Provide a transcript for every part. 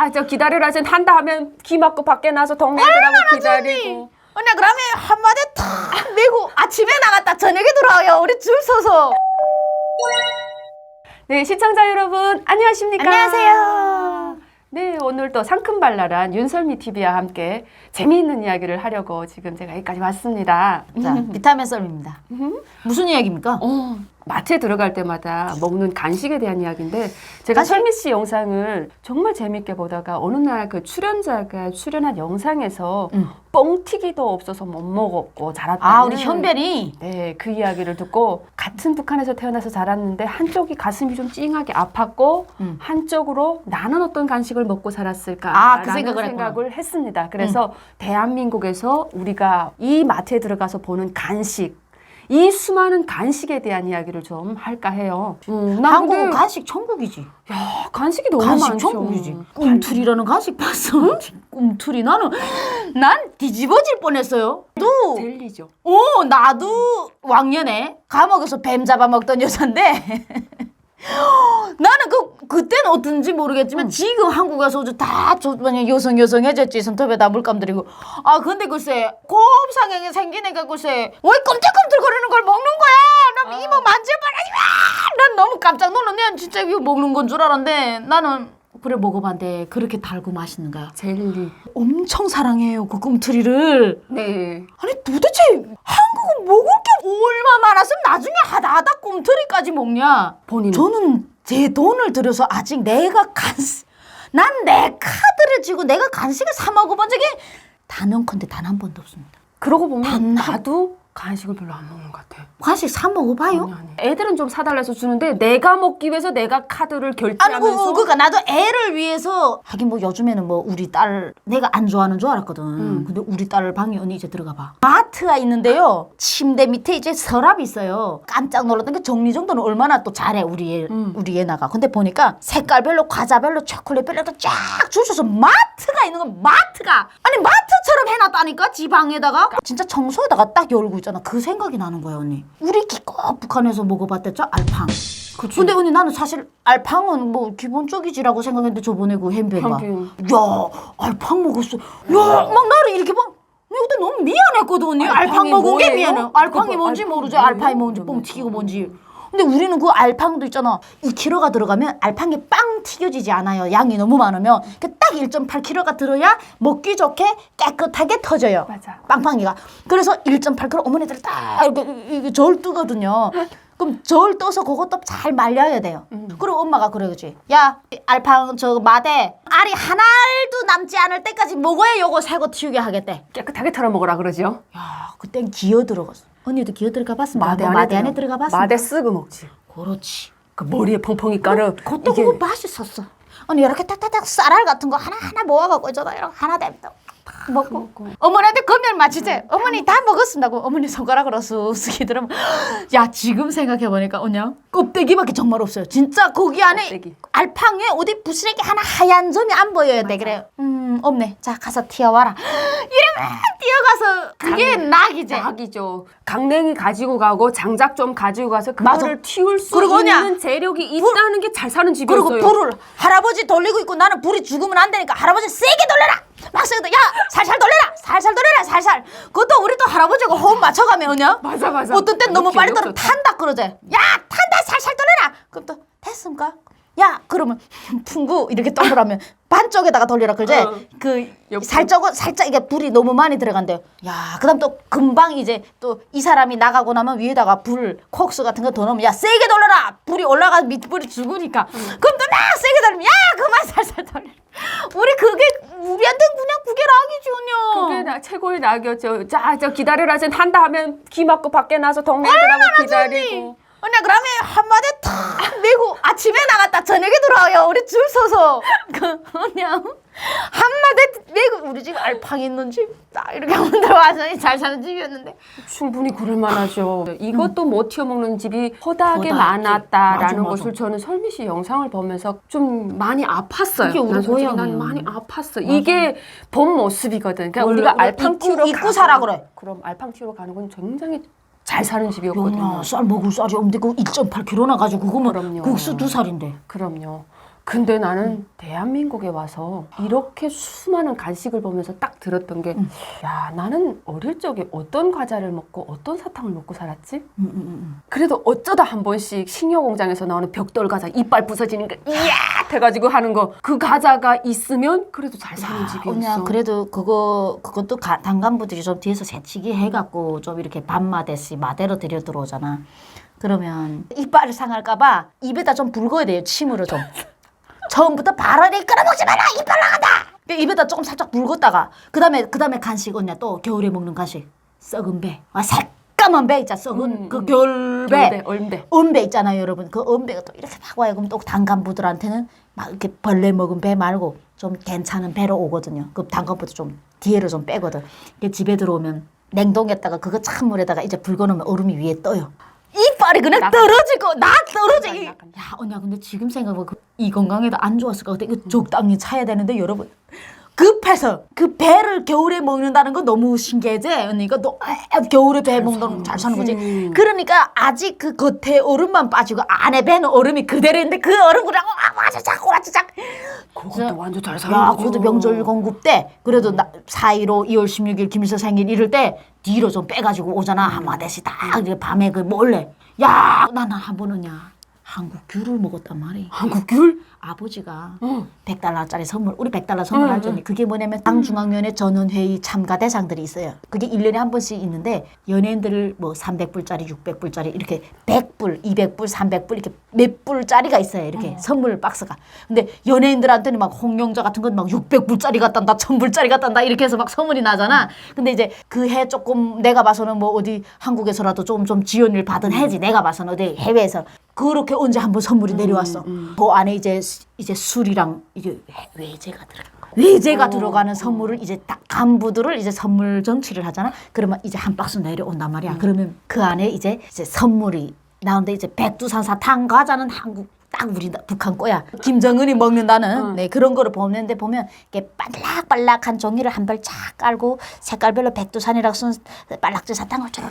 자, 저 기다려라. 전 한다 하면 귀 막고 밖에 나서 동네 애들하고 기다리고. 언니 그러면 한마디 탁 메고 아침에 나갔다 저녁에 들어와요. 우리 줄 서서. 네, 시청자 여러분, 안녕하십니까? 안녕하세요. 네, 오늘 또 상큼발랄한 윤설미 TV와 함께 재미있는 이야기를 하려고 지금 제가 여기까지 왔습니다. 자, 비타민 썰입니다. 무슨 이야기입니까? 어, 마트에 들어갈 때마다 먹는 간식에 대한 이야기인데 제가 간식? 설미 씨 영상을 정말 재밌게 보다가 어느 날 그 출연자가 출연한 영상에서 음. 뻥튀기도 없어서 못 먹었고 자랐다는 아, 우리 현별이 네, 그 이야기를 듣고 같은 북한에서 태어나서 자랐는데 한쪽이 가슴이 좀 찡하게 아팠고 음. 한쪽으로 나는 어떤 간식을 먹고 살았을까 아, 그 생각을. 생각을 했습니다. 그래서 대한민국에서 우리가 이 마트에 들어가서 보는 간식 이 수많은 간식에 대한 이야기를 좀 할까 해요. 음, 난 한국은 근데 간식 천국이지. 야, 간식이 너무 간식 많죠. 천국이지. 꿈틀이라는 간식 봤어? 꿈틀이 나는 난 뒤집어질 뻔했어요. 너 젤리죠. 오, 나도 왕년에 감옥에서 뱀 잡아먹던 여잔데. 나는 그 그때는 어떤지 모르겠지만 지금 한국에서 다 저, 뭐냐 여성 여성해졌지 손톱에 다 물감 들이고. 아 근데 글쎄 곱상하게 생긴 애가 글쎄 왜 끔찍끔찍 거리는 걸 먹는 거야? 나 이모 만져봐라 난 너무 깜짝 놀랐네. 진짜 이거 먹는 건 줄 알았는데 나는 그래 먹어봤는데 그렇게 달고 맛있는가요? 젤리. 엄청 사랑해요 그 꿈틀이를. 네. 아니 도대체 한국은 먹을 게 얼마 많았으면 나중에 하다 하다 꿈틀이까지 먹냐? 본인은? 저는 제 돈을 들여서 아직 내가 간식 난 내 카드를 쥐고 내가 간식을 사 먹어본 적이 단언컨대 단 한 번도 없습니다. 그러고 보면 단 한- 나도 간식을 별로 안 먹는 것 같아. 간식 사 먹어봐요? 아니, 아니. 애들은 좀 사달라 해서 주는데 내가 먹기 위해서 내가 카드를 아니 결제하면서 그, 그니까 나도 애를 위해서 하긴 뭐 요즘에는 뭐 우리 딸 내가 안 좋아하는 줄 알았거든 음. 근데 우리 딸 방에 언니 이제 들어가 봐 마트가 있는데요 침대 밑에 이제 서랍이 있어요 깜짝 놀랐던 게 정리정돈을 얼마나 또 잘해 우리 애 음. 우리 애 나가 근데 보니까 색깔별로 과자별로 초콜릿별로 쫙 줄쳐서 마트가 있는 건 마트가 아니 마트처럼 해놨다니까 지 방에다가 진짜 청소에다가 딱 열고 있잖아. 그 생각이 나는 거야 언니. 우리 기껏 북한에서 먹어봤댔죠? 알팡. 그치. 근데 언니 나는 사실 알팡은 뭐 기본적이지라고 생각했는데 저번에 그 햄베. 야 알팡 먹었어. 야 막 나를 이렇게 막. 내가 그때 너무 미안했거든 언니. 알팡 알팡이 먹은 게 뭐예요? 미안해. 알팡이 그거 뭔지 알팡이 모르지 뭐예요? 알팡이 뭔지 뻥 튀기고 뭔지 근데 우리는 그 알팡도 있잖아 2kg가 들어가면 알팡이 빵 튀겨지지 않아요 양이 너무 많으면 그딱 1.8kg가 들어야 먹기 좋게 깨끗하게 터져요 맞아. 빵빵이가. 그래서 1.8kg 어머니들 딱 이렇게 이게 절 뜨거든요. 그럼 절 떠서 그것도 잘 말려야 돼요. 그리고 엄마가 그러지. 야, 알팡 저 마대 알이 하나도 남지 않을 때까지 먹어야 요거 새거 튀우게 하겠대. 깨끗하게 털어 먹으라 그러죠. 야, 그땐 기어 들어갔어. 언니도 기어 들어가 봤습니다. 마대 뭐 안에, 마대 안에 들어- 들어가 봤어. 마대 쓰고 먹지. 그렇지. 그 머리에 펑펑이 깔아. 그것도 이게 그거 맛있었어. 언니 이렇게 딱딱딱 쌀알 같은 거 하나 하나 모아갖고 있잖아. 이렇게 하나 딱 먹고. 어머니한테 금연 맞히지. 어머니 다 먹었습니다고 어머니 손가락으로 쓱쓱이 들으면 야 지금 생각해 보니까 언냐 껍데기밖에 정말 없어요. 진짜 거기 안에 껍데기. 알팡에 어디 부스레기 하나 하얀 점이 안 보여야 돼. 그래. 음 없네. 자 가서 튀어와라. 이러면 뛰어가서 그게 낙이지. 낙이죠. 강냉이 가지고 가고 장작 좀 가지고 가서 맞아. 그거를 튀울 수 그리고 있는 그냥 재력이 있다는 게 잘 사는 그리고 집이었어요. 불을 할아버지 돌리고 있고 나는 불이 죽으면 안 되니까 할아버지 세게 돌려라 막 세게 돌려. 야 살살 돌려라 살살 돌려라 살살 그것도 우리 또 할아버지가 호흡 맞춰가면 오냐 맞아, 맞아. 어떤 땐 너무 빨리 돌아. 탄다 그러지 야 탄다 살살 돌려라 그럼 또 됐습니까 야 그러면 풍구 이렇게 동그라면 반쪽에다가 돌려라 그러지 어. 그 옆으로. 살짝은 살짝 이게 불이 너무 많이 들어간대요 야 그다음 또 금방 이제 또 이 사람이 나가고 나면 위에다가 불 콕스 같은 거 더 넣으면 야 세게 돌려라 불이 올라가 밑불이 죽으니까 그럼 또 나 세게 돌리면 야 그만 살살 돌려 우리 그게 우리한테 그냥 그게 언니 그게 나 최고의 낙이었죠. 자, 저 기다려라. 전 한다 하면 귀 막고 밖에 나서 동네 애들하고 기다리고. 언니 그러면 한마디 탁 메고 아침에 나갔다 저녁에 들어와요 우리 줄 서서 그 언니 한마디 메고 우리 집 알팡 있는 집딱 이렇게 하면 들어와서 잘 사는 집이었는데 충분히 그럴 만하죠. 이것도 못 튀어 먹는 집이 허다하게 허다하지. 많았다라는 맞아, 맞아. 것을 저는 설미 씨 영상을 보면서 좀 많이 아팠어요. 그게 우리 난 솔직히 고향이에요. 난 많이 아팠어. 이게 본 모습이거든. 그러니까 원래 우리가 알팡 입고- 튀우러 입고 가고- 사라 그래. 그럼 알팡 튀우러 가는 건 굉장히 잘 사는 집이었거든요. 쌀 먹을 쌀이 없는데 그 1.8kg 나가지고 그거면 그럼요. 국수 두 살인데 그럼요. 근데 나는 대한민국에 와서 이렇게 수많은 간식을 보면서 딱 들었던 게, 야, 나는 어릴 적에 어떤 과자를 먹고 어떤 사탕을 먹고 살았지? 음, 음, 음. 그래도 어쩌다 한 번씩 식료공장에서 나오는 벽돌 과자 이빨 부서지는 거, 이야! 해가지고 하는 거, 그 과자가 있으면 그래도 잘 사는 집이었어. 그냥 그래도 그거 그것도 가, 단간부들이 좀 뒤에서 새치기 해갖고 좀 이렇게 반마대씩 마대로 들여 들어오잖아. 그러면 이빨을 상할까봐 입에다 좀 붉어야 돼요 침으로 좀. 처음부터 발언이 끌어먹지 마라 이빨 나간다. 그 입에다 조금 살짝 붉었다가 그 다음에 그 다음에 간식 언니야 또 겨울에 먹는 간식 썩은 배, 아 새까만 배 있잖아 썩은 음, 그 음. 겨울배. 얼대. 은배 있잖아요, 여러분. 그 은배가 또 이렇게 막 와요. 그럼 또 단간부들한테는 막 이렇게 벌레 먹은 배 말고 좀 괜찮은 배로 오거든요. 그 단간부들 좀 뒤에를 좀 빼거든. 집에 들어오면 냉동했다가 그거 찬물에다가 이제 불거놓으면 얼음이 위에 떠요. 이빨이 그냥 나가. 떨어지고 나 나가. 야, 언니야, 근데 지금 생각해보면 그- 이 건강에도 안 좋았을 것 같아. 이거 적당히 차야 되는데 여러분. 급해서 그 배를 겨울에 먹는다는 건 너무 신기하지? 이거 너 아, 겨울에 배 먹는 거잘 사는 거지. 거지. 그러니까 아직 그 겉에 얼음만 빠지고 안에 배는 얼음이 그대로 있는데 그 얼음 그냥 와자작 와자작. 그것도 완전 잘 사는 야, 거죠. 그것도 명절 공급 때 그래도 나, 4.15 2월 16일 김일성 생일 이럴 때 뒤로 좀 빼가지고 오잖아 한마디씩 다 이렇게 밤에 그 몰래 야 나는 한 번은야 한국 귤을 먹었단 말이야 한국 귤? 아버지가 응. 100달러짜리 선물 우리 100달러 선물하더니 그게 뭐냐면 당중앙위원회 전원회의 참가 대상들이 있어요. 그게 일년에한 번씩 있는데 연예인들 뭐 300불짜리 600불짜리 이렇게 100불 200불 300불 이렇게 몇 불짜리가 있어요. 이렇게 선물 박스가. 근데 연예인들한테는 막 홍영자 같은 건 막 600불짜리 갖다 다 1000불짜리 갖다 다 이렇게 해서 막 선물이 나잖아. 근데 이제 그 해 조금 내가 봐서는 뭐 어디 한국에서라도 좀좀 지원을 받은 해지 내가 봐서는 어디 해외에서 그렇게 언제 한번 선물이 내려왔어. 그 안에 이제 이제 술이랑 이제 외제가 들어간 거야. 외제가 들어가는 선물을 이제 딱 간부들을 이제 선물 정치를 하잖아. 그러면 이제 한 박스 내려온단 말이야. 그러면 그 안에 이제 이제 선물이 나오는데 이제 백두산 사탕 과자는 한국 딱 우리 나- 북한 거야. 김정은이 먹는다는 네, 그런 거를 보는데 보면 이렇게 빨락빨락한 종이를 한벌쫙 깔고 색깔별로 백두산이라고 쓴 빨락지 사탕을 쭉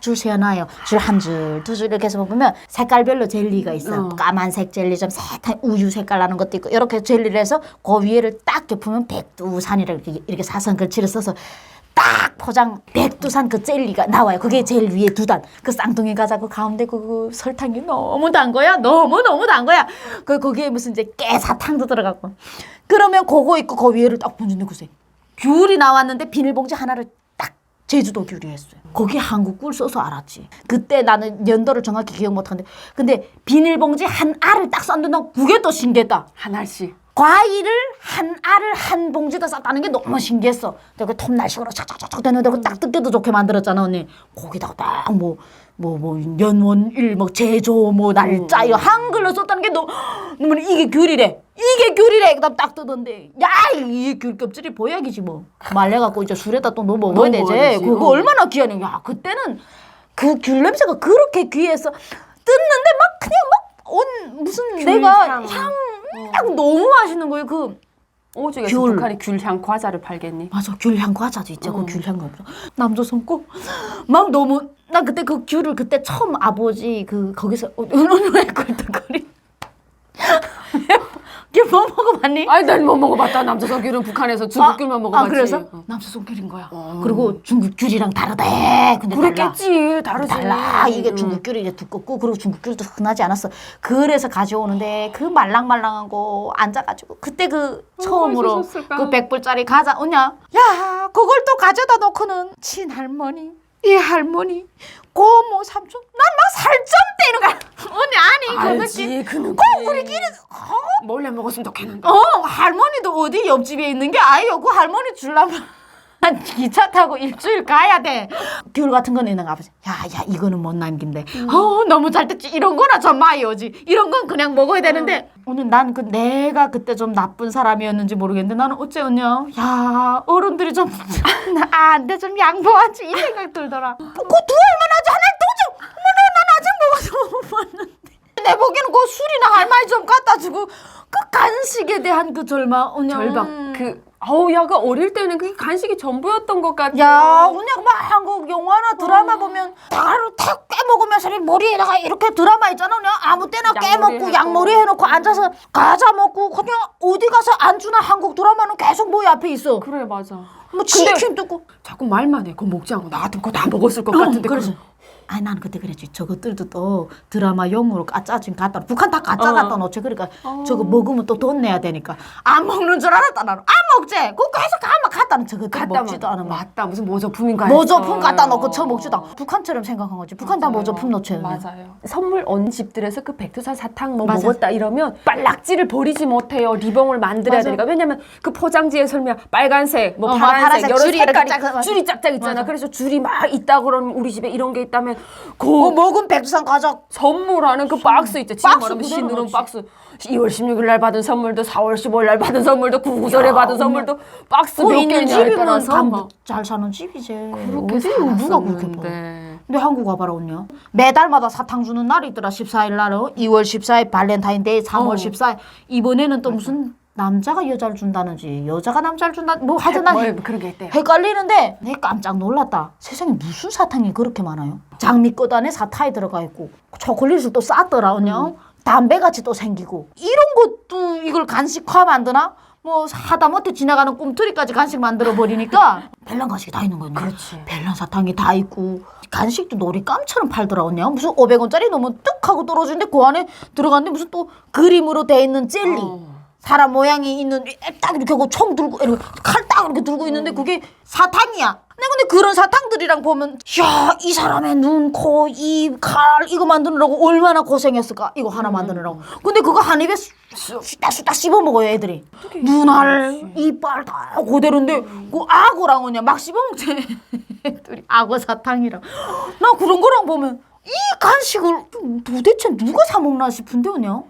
줄 세워놔요. 줄 한 줄, 두 줄 이렇게 해서 보면 색깔별로 젤리가 있어. 어. 까만색 젤리, 좀 새한 우유 색깔 나는 것도 있고 이렇게 젤리를 해서 그 위에를 딱 덮으면 백두산이라고 이렇게, 이렇게 사선 글씨를 써서 딱 포장 백두산 그 젤리가 나와요. 그게 제일 위에 두 단. 그 쌍둥이 과자 그 가운데 그, 그 설탕이 너무 단 거야. 너무 너무 단 거야. 그 거기에 무슨 이제 깨사탕도 들어갔고. 그러면 그거 있고 그 위에를 딱 번지는 글쎄. 귤이 나왔는데 비닐봉지 하나를 딱 제주도 귤이 했어요. 거기 한국 꿀 써서 알았지. 그때 나는 연도를 정확히 기억 못하는데 근데 비닐봉지 한 알을 딱난 그게 더 신기했다. 한 알씩. 과일을 한 알을 한 봉지다 쌌다는 게 너무 신기했어. 그 톱날식으로 착착착착 되는데 그딱 뜯기도 좋게 만들었잖아 언니. 거기다가 딱 뭐 뭐 뭐 연원일 뭐 제조 뭐 날짜 이거 한글로 썼다는 게 너무 너무 이게 귤이래. 이게 귤이래. 그다음 딱 뜨던데. 야 이게 귤 껍질이 보약이지 뭐. 말려갖고 이제 술에다 또 넣어 먹어야 되지. 먹어야지. 그거 어. 얼마나 귀하냐. 야 그때는 그 귤 냄새가 그렇게 귀해서 뜯는데 막 그냥 막 온 무슨 내가 귤향. 향딱 너무 맛있는 거예요. 그 오죽에서 귤. 북한이 귤향 과자를 팔겠니? 맞아 귤향 과자도 있죠. 그 음. 귤향 없어. 남자 손꼽 막 너무 나 그때 그 귤을 그때 처음 아버지 그 거기서 어, 은은해 꿀떡거리. 먹어봤니? 아니 난 못 먹어봤다. 남조선 귤은 북한에서 중국 귤만 먹어봤지. 아 그래서 어. 남자 손귤인 거야. 그리고 중국 귤이랑 다르대. 근데 달라. 그랬겠지. 다르지. 달라 이게 응. 중국 귤이 이제 두껍고 그리고 중국 귤도 흔하지 않았어. 그래서 가져오는데 그 말랑말랑한 거 앉아가지고 그때 그 처음으로 맛있었을까? 그 백불짜리 과자 오냐? 야 그걸 또 가져다 놓고는 친할머니 이 할머니 고모 삼촌 난 막 살점 떼는 거야. 언니 아니 그 느낌. 알지. 그 느낌. 우리끼리 몰래 먹었으면 좋겠는데. 어 할머니도 어디 옆집에 있는 게 아니요 그 할머니 줄라면 한 기차 타고 일주일 가야 돼. 귤 같은 거 내는 아버지. 야 야 이거는 못 남긴대. 어 너무 잘 됐지. 이런 거나 좀 많이 오지. 이런 건 그냥 먹어야 되는데. 오늘 난 그 내가 그때 좀 나쁜 사람이었는지 모르겠는데 나는 어째였냐. 야 어른들이 좀 아 안 돼 좀 양보하지 이 생각 들더라. 그두 알만 하지 하나 또좀 어머나 난 아직 먹어서 못 봤는데. 내 보기에는 그 술이나 할머니 좀 갖다 주고 그 간식에 대한 그 절망 그냥 절박. 그 어우 야가 어릴 때는 그게 간식이 전부였던 것 같아. 야, 그냥 막 한국 영화나 드라마 보면 다를 탁 깨먹으면서 이 머리에다가 이렇게 드라마 있잖아. 그냥 아무 때나 양머리 깨먹고 해놓고. 양머리 해놓고 앉아서 과자 먹고 그냥 어디 가서 안주나 한국 드라마는 계속 뭐 앞에 있어. 그래 맞아. 뭐 근데- 치킨 뜯고. 자꾸 말만 해. 그거 먹지 않고 나 같은 거다 먹었을 것 같은데. 그래서 아니 나는 그때 그랬지 저것들도 또 드라마용으로 까짜 지금 갖다 놓- 북한 다 가짜 어. 갖다 놓지 그러니까 저거 먹으면 또 돈 내야 되니까 안 먹는 줄 알았다 나는 안 먹지 그거 계속 가만 갖다 놓 저것들 갖다 먹지도 않으면 맞다. 무슨 모조품인가. 모조품 갖다. 놓고 쳐 먹지도 않고 북한처럼 생각한 거지 북한 다. 모조품 놓지 맞아요. 선물 온 집들에서 그 백두산 사탕 뭐 맞아. 먹었다 이러면 빨락지를 버리지 못해요. 리봉을 만들어야 맞아. 되니까 왜냐면 그 포장지에 설명 빨간색, 뭐 어, 막 파란색, 파란색, 여러 줄이 이렇게 색깔이 짝- 맞아. 줄이 짝짝 있잖아. 맞아. 그래서 줄이 막 있다 그러면 우리 집에 이런 게 있다면 그뭐 먹은 백두산 과자 선물하는 그 박스 있죠. 지금 박스 말하면 그대로 넣지. 박스. 2월 16일 날 받은 선물도 4월 15일 날 받은 선물도 구구절에 야, 받은 선물도 박스 그몇 있는 년이냐에 집이면 따라서 다잘 사는 집이지 어디 누가 그렇게 봐 살았었는데. 근데 한국 와봐라 언니야 매달마다 사탕 주는 날이 있더라 14일 날은 2월 14일 발렌타인데이 3월 어. 14일 이번에는 또 무슨 남자가 여자를 준다는지 여자가 남자를 준다 뭐 하여튼 난뭐 헷- 그런 게 있대요. 헷갈리는데 내 깜짝 놀랐다 세상에 무슨 사탕이 그렇게 많아요 장미꽃 안에 사탕이 들어가 있고 초콜릿을 또 쌌더라 언니야 담배같이 또 생기고 이런 것도 이걸 간식화 만드나 뭐 하다못해 지나가는 꿈틀이까지 간식 만들어 버리니까 별난 간식이 다 있는 언니. 그렇지. 별난 사탕이 다 있고 간식도 놀이감처럼 팔더라 언니야 무슨 500원짜리 넣으면 뚝 하고 떨어지는데 그 안에 들어갔는데 무슨 또 그림으로 돼 있는 젤리 어. 사람 모양이 있는 딱 이렇게 하고 총 들고 이렇게 칼 딱 이렇게 들고 있는데 그게 사탕이야. 근데 근데 그런 사탕들이랑 보면 야 이 사람의 눈, 코, 입, 칼 이거 만드느라고 얼마나 고생했을까 이거 하나 만드느라고. 근데 그거 한 입에 수딱 씹어 먹어요 애들이. 눈알, 이빨 다 그대로인데 그 악어랑 그냥 막 씹어 먹지. 애들이 악어 사탕이랑 나 그런 거랑 보면 이 간식을 도대체 누가 사 먹나 싶은데 그냥.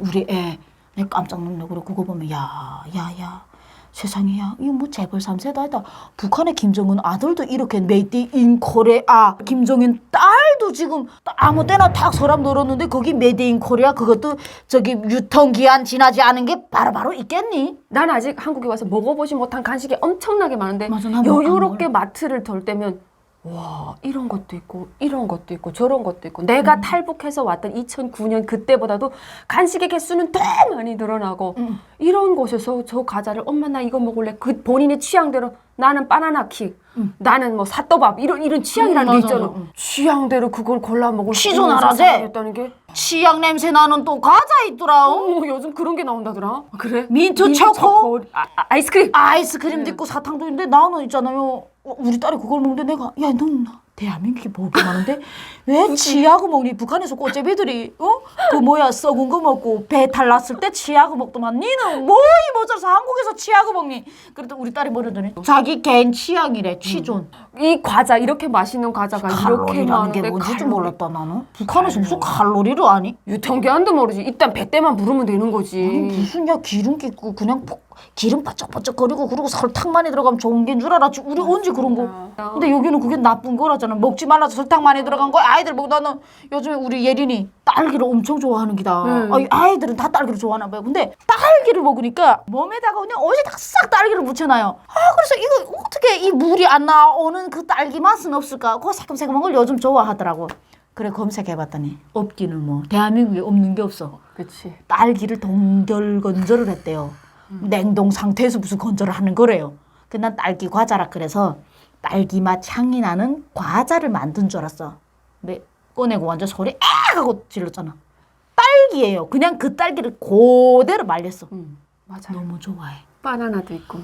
우리 애, 내 깜짝 놀래. 그래, 그거 보면, 야, 야, 야. 세상에, 야, 이거 뭐 재벌 3세다 했다. 북한의 김정은 아들도 이렇게 메이드 인 코레아. 김정은 딸도 지금 아무 때나 딱 서랍 넣었는데 거기 메이드 인 코리아 그것도 저기 유통기한 지나지 않은 게 바로 바로 있겠니? 난 아직 한국에 와서 먹어보지 못한 간식이 엄청나게 많은데 맞아, 여유롭게 안 마트를 돌 때면 와 이런 것도 있고 이런 것도 있고 저런 것도 있고 내가 음. 탈북해서 왔던 2009년 그때보다도 간식의 개수는 더 많이 늘어나고 음. 이런 곳에서 저 과자를 엄마 나 이거 먹을래 그 본인의 취향대로 나는 바나나 킥 나는 뭐 사또밥 이런 이런 취향이라는 음, 게 맞아, 있잖아 음. 취향대로 그걸 골라 먹을 수 있는 취존하라지? 세상이었다는 게 치약 냄새 나는 또 과자 있더라. 어? 어, 요즘 그런 게 나온다더라 그래 민트 초코? 아, 아, 아이스크림 아이스크림도 있고 사탕도 있는데 나는 있잖아요. 어, 우리 딸이 그걸 먹는데 내가 야 너는 대한민국에 먹을 게 많은데 왜 치약을 먹니? 북한에서 꼬제비들이 어? 그 뭐야 썩은 거 먹고 배탈 났을 때 치약을 먹더만 니는 뭐이 모자라서 한국에서 치약을 먹니? 그래도 우리 딸이 뭐라더니 자기 개인 취향이래 취존 이 과자 이렇게 맛있는 과자가 이렇게 칼로리라는 게 많은데 뭔지 좀 칼로리. 몰랐다 나는 북한에서 무슨 칼로리를 아니? 유통기한도 모르지 일단 배 때만 부르면 되는 거지 무슨 야 기름기 있고 그냥 퍽- 기름 바짝바짝 거리고 그리고 설탕 많이 들어가면 좋은 게인 줄 알았지 우리 언제 그런 거. 근데 여기는 그게 나쁜 거라잖아. 먹지 말라서 설탕 많이 들어간 거 아이들 보고 나는 요즘에 우리 예린이 딸기를 엄청 좋아하는 기다. 음. 아이, 아이들은 다 딸기를 좋아하나 봐요. 근데 딸기를 먹으니까 몸에다가 그냥 어디다 싹 딸기를 묻혀놔요. 아 그래서 이거 어떻게 이 물이 안 나오는 그 딸기 맛은 없을까? 그 새콤새콤한 걸 요즘 좋아하더라고. 그래 검색해봤더니 없기는 뭐 대한민국에 없는 게 없어. 그치. 딸기를 동결 건조를 했대요. 냉동 상태에서 무슨 건조를 하는 거래요. 그난 딸기 과자라 그래서 딸기 맛 향이 나는 과자를 만든 줄 알았어. 근데 꺼내고 완전 소리 악 하고 질렀잖아. 딸기예요. 그냥 그 딸기를 그대로 말렸어. 음, 맞아 너무 좋아해. 바나나도 있고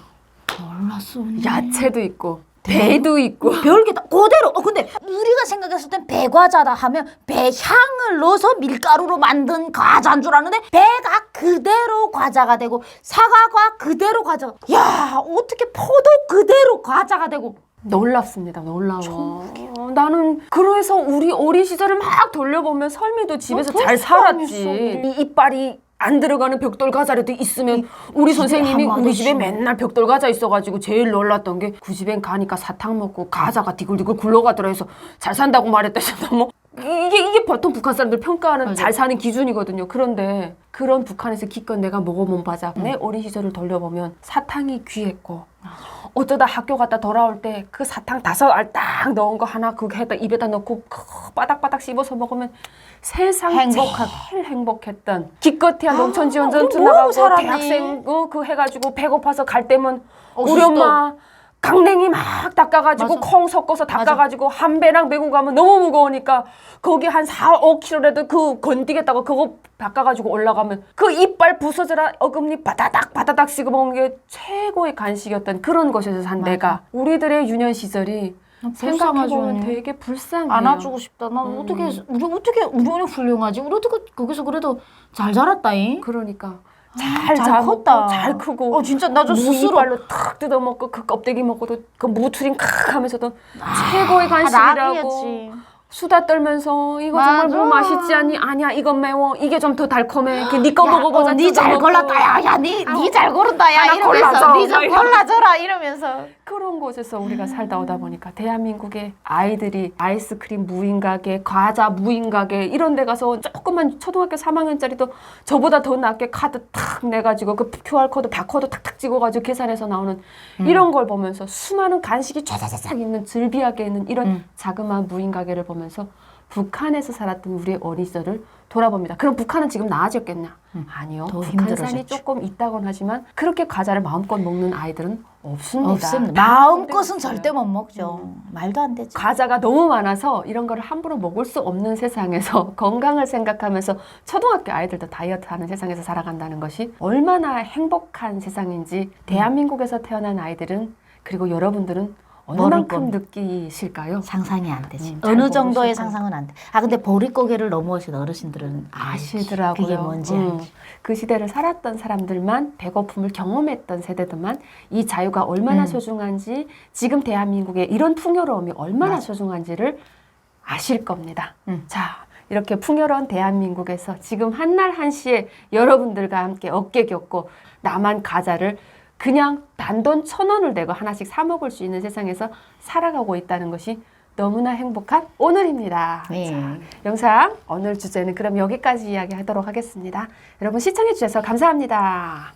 몰랐어. 언니. 야채도 있고 배도 있고 별게 다 그대로. 어 근데 우리가 생각했을 땐 배과자다 하면 배향을 넣어서 밀가루로 만든 과자인 줄 아는데 배가 그대로 과자가 되고 사과가 그대로 과자. 야 어떻게 포도 그대로 과자가 되고 놀랍습니다 놀라워 어, 나는 그래서 우리 어린 시절을 막 돌려보면 설미도 집에서 어, 잘안 살았지. 이 이빨이 안 들어가는 벽돌 과자라도 있으면 우리 집에 선생님이 한 우리 집에. 맨날 벽돌 과자 있어가지고 제일 놀랐던 게 그 집엔 가니까 사탕 먹고 과자가 디굴디굴 굴러가더라 해서 잘 산다고 말했다 해서 너무 이게 이게 보통 북한 사람들 평가하는 맞아요. 잘 사는 기준이거든요. 그런데 그런 북한에서 기껏 내가 먹어본 바자 내 어린 시절을 돌려보면 사탕이 귀했고 어쩌다 학교 갔다 돌아올 때 그 사탕 다섯 알 딱 넣은 거 하나 그거 해다 입에다 넣고 그 바닥바닥 씹어서 먹으면 세상 행복한. 제일 행복했던 기껏해야 농촌 지원전 우리 나가고 뭐 살았니? 대학생 어, 그 해가지고 배고파서 갈 때면 우리 어수스도. 엄마 강냉이 막 닦아가지고 맞아. 콩 섞어서 닦아가지고 한 배랑 메고 가면 너무 무거우니까 거기 한 4, 5kg라도 그 건디겠다고 그거 닦아가지고 올라가면 그 이빨 부서져라 어금니 바다닥 바다닥 씹어 먹는 게 최고의 간식이었던 그런 곳에서 산 내가 우리들의 유년 시절이 불쌍하죠, 생각해보면. 되게 불쌍해요. 안아주고 싶다. 나 음. 어떻게 우리 어떻게 우리 언니 훌륭하지? 우리 어떻게 거기서 그래도 잘 자랐다잉. 그러니까 아, 잘 잘 컸다. 잘 크고 어 진짜 나저무 스스로 이빨로 탁 뜯어먹고 그 껍데기 먹고도 그 무투린 칵 하면서도 최고의 간식이라고 낙이었지. 수다 떨면서 이거 맞아. 정말 뭐 맛있지 않니? 아니야 이건 매워 이게 좀 더 달콤해 네거 먹어보자 니잘 뜯어먹고. 골랐다 야, 야, 니, 니잘 고른다, 야, 하나 이러면서. 골라줘. 니좀막 골라줘라, 이러면서. 그런 곳에서 우리가 살다 오다 보니까 대한민국의 아이들이 아이스크림 무인 가게, 과자 무인 가게 이런 데 가서 조금만 초등학교 3학년짜리도 저보다 더 낮게 카드 탁 내가지고 그 QR코드 바코드 탁탁 찍어가지고 계산해서 나오는 이런 걸 보면서 수많은 간식이 쫙쫙쫙 있는 즐비하게 있는 이런 음. 자그마한 무인 가게를 보면서 북한에서 살았던 우리의 어린 시절을 돌아봅니다. 그럼 북한은 지금 나아졌겠냐? 아니요. 음. 더 북한산이. 조금 있다곤 하지만 그렇게 과자를 마음껏 먹는 아이들은 없습니다. 없습니다. 마음껏은 절대 못 먹죠. 말도 안 되죠. 과자가 너무 많아서 이런 거를 함부로 먹을 수 없는 세상에서 건강을 생각하면서 초등학교 아이들도 다이어트 하는 세상에서 살아간다는 것이 얼마나 행복한 세상인지 대한민국에서 태어난 아이들은 그리고 여러분들은 어느 만큼. 느끼실까요? 상상이 안 되지. 음, 잘 어느 정도의 상상은 안 돼. 아, 근데 보릿고개를 넘어오신 어르신들은 알지. 아시더라고요. 그게 뭔지 음. 그 시대를 살았던 사람들만 배고픔을 경험했던 세대들만 이 자유가 얼마나 음. 소중한지 지금 대한민국의 이런 풍요로움이 얼마나 맞아. 소중한지를 아실 겁니다. 음. 자, 이렇게 풍요로운 대한민국에서 지금 한날 한시에 여러분들과 함께 어깨 겹고 나만 과자를 그냥 단돈 천 원을 내고 하나씩 사 먹을 수 있는 세상에서 살아가고 있다는 것이 너무나 행복한 오늘입니다. 네. 자, 영상 오늘 주제는 그럼 여기까지 이야기하도록 하겠습니다. 여러분 시청해 주셔서 감사합니다.